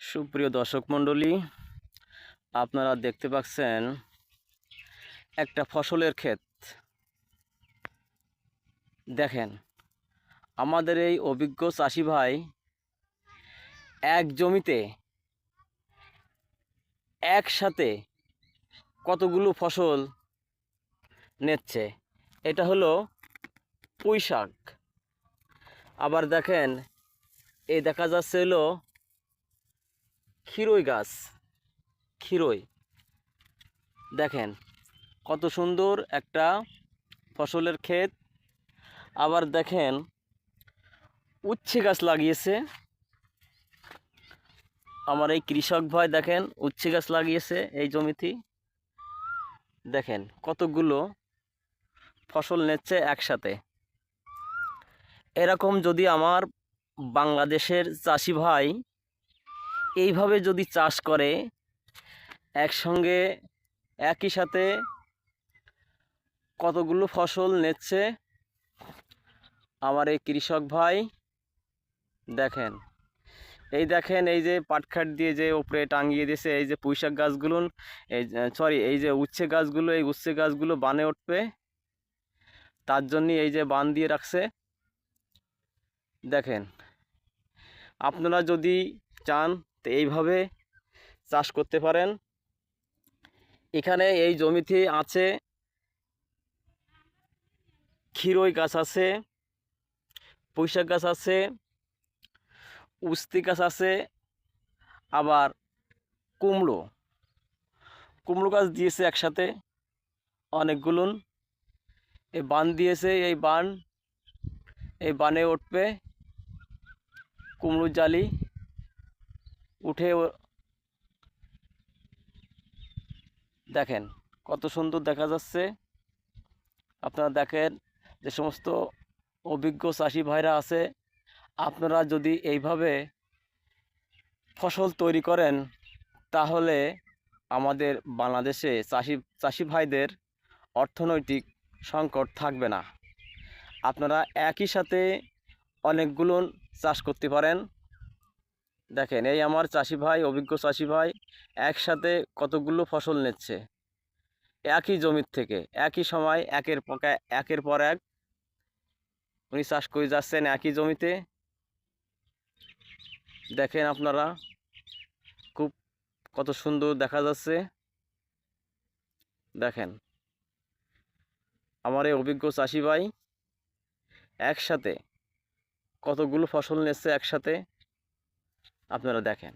সুপ্রিয় দর্শক মণ্ডলী, আপনারা দেখতে পাচ্ছেন একটা ফসলের ক্ষেত। দেখেন, আমাদের এই অভিজ্ঞ চাষি ভাই এক জমিতে একসাথে কতগুলো ফসল নিচ্ছে? এটা হলো পুঁই শাক। আবার দেখেন, এই দেখা যাচ্ছে হলো ক্ষীরই গাছ। ক্ষীরই। দেখেন, কত সুন্দর একটা ফসলের ক্ষেত। আবার দেখেন, উচ্ছে গাছ লাগিয়েছে। আমার এই কৃষক ভাই দেখেন, উচ্ছে গাছ লাগিয়েছে এই জমিতে। দেখেন, কতগুলো ফসল নিচ্ছে একসাথে। এরকম যদি আমার বাংলাদেশের চাষি ভাই এইভাবে যদি চাষ করে, একসঙ্গে একই সাথে কতগুলো ফসল নেচ্ছে? আমার এই কৃষক ভাই, দেখেন। এই দেখেন, এই যে পাটখাট দিয়ে যে ওপরে টাঙিয়ে দিয়েছে, এই যে পুঁইশাক গাছগুলো, এই সরি এই যে উচ্ছে গাছগুলো, এই উচ্ছে গাছগুলো বানে উঠবে। তার জন্যই এই যে বান দিয়ে রাখছে। দেখেন, আপনারা যদি চান তো এইভাবে চাষ করতে পারেন। এখানে এই জমিতে আছে ক্ষীরই গাছ আছে, পুঁইশাক গাছ আছে, উস্তি গাছ আছে, আবার কুমড়ো। কুমড়ো গাছ দিয়েছে একসাথে অনেকগুলোন এই বান দিয়েছে, এই বান, এই বানে উঠবে কুমড়োর জালি। উঠে দেখেন কত সুন্দর দেখা যাচ্ছে। আপনারা দেখেন যে সমস্ত অভিজ্ঞ চাষি ভাইরা আছে, আপনারা যদি এইভাবে ফসল তৈরি করেন, তাহলে আমাদের বাংলাদেশে চাষি চাষি ভাইদের অর্থনৈতিক সংকট থাকবে না। আপনারা একই সাথে অনেকগুলো চাষ করতে পারেন। দেখেন, এই আমার চাষি ভাই, অভিজ্ঞ চাষি ভাই একসাথে কতগুলো ফসল নিচ্ছে? একই জমির থেকে, একই সময়, একের একের পর এক উনি চাষ করে যাচ্ছেন একই জমিতে। দেখেন আপনারা, খুব কত সুন্দর দেখা যাচ্ছে। দেখেন, আমার এই অভিজ্ঞ চাষি ভাই একসাথে কতগুলো ফসল নিচ্ছে একসাথে? আপনারা দেখেন।